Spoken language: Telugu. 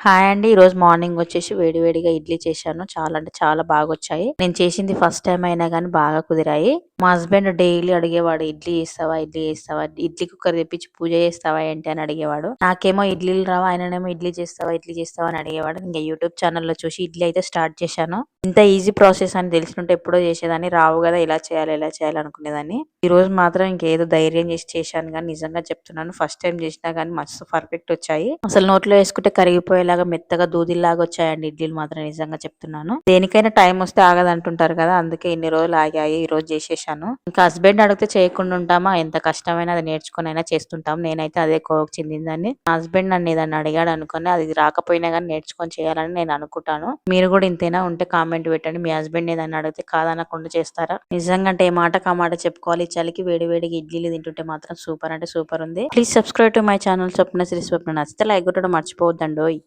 హాయ్ అండి. ఈ రోజు మార్నింగ్ వచ్చేసి వేడి వేడిగా ఇడ్లీ చేశాను. చాలా అంటే చాలా బాగా వచ్చాయి నేను చేసింది ఫస్ట్ టైం అయినా కానీ బాగా కుదిరాయి. మా హస్బెండ్ డైలీ అడిగేవాడు ఇడ్లీ చేస్తావా? ఇడ్లీ చేస్తావా? ఇడ్లీ కుక్కర్ తెప్పించి పూజ చేస్తావా ఏంటి? అని అడిగేవాడు. నాకేమో ఇడ్లీలు రావా ఆయననేమో ఇడ్లీ చేస్తావా ఇడ్లీ చేస్తావా అని అడిగేవాడు. ఇంకా యూట్యూబ్ ఛానల్లో చూసి ఇడ్లీ అయితే స్టార్ట్ చేశాను. ఇంత ఈజీ ప్రాసెస్ అని తెలిసినట్టు ఎప్పుడో చేసేదాన్ని. రావు కదా ఇలా చేయాలి ఇలా చేయాలి అనుకునేదాన్ని. ఈ రోజు మాత్రం ఇంకేదో ధైర్యం చేసి చేశాను కానీ నిజంగా చెప్తున్నాను. ఫస్ట్ టైం చేసినా కానీ మస్తు పర్ఫెక్ట్ వచ్చాయి. అసలు నోట్లో వేసుకుంటే కరిగిపోయేలాగా మెత్తగా దూదిలాగా వచ్చాయండి ఇడ్లీలు మాత్రం నిజంగా చెప్తున్నాను. దేనికైనా టైం వస్తే ఆగదంటుంటారు కదా అందుకే ఇన్ని రోజులు ఆగాయి ఈ రోజు చేసేసాను. ఇంకా హస్బెండ్ అడిగితే చేయకుండా ఉంటామా? ఎంత కష్టమైనా అది నేర్చుకుని అయినా చేస్తుంటాం. నేనైతే అదే కోవకు చెందిందని హస్బెండ్ నన్ను ఏదన్నా అడిగాడు అనుకుని అది రాకపోయినా కానీ నేర్చుకొని చేయాలని నేను అనుకుంటాను. మీరు కూడా ఇంతైనా ఉంటే కామెంట్ పెట్టండి. మీ హస్బెండ్ ఏదన్నా అడిగితే కాదనకుండా చేస్తారా? నిజంగా అంటే ఏ మాట కా మాట చెప్పుకోవాలి? చలికి వేడి వేడికి ఇడ్లీలు తింటుంటే మాత్రం సూపర్ అంటే సూపర్ ఉంది. Please subscribe to my channel. Swapna Sri Swapna నచ్చితే లైక్ కొట్టడం మర్చిపోవద్దండోయ్.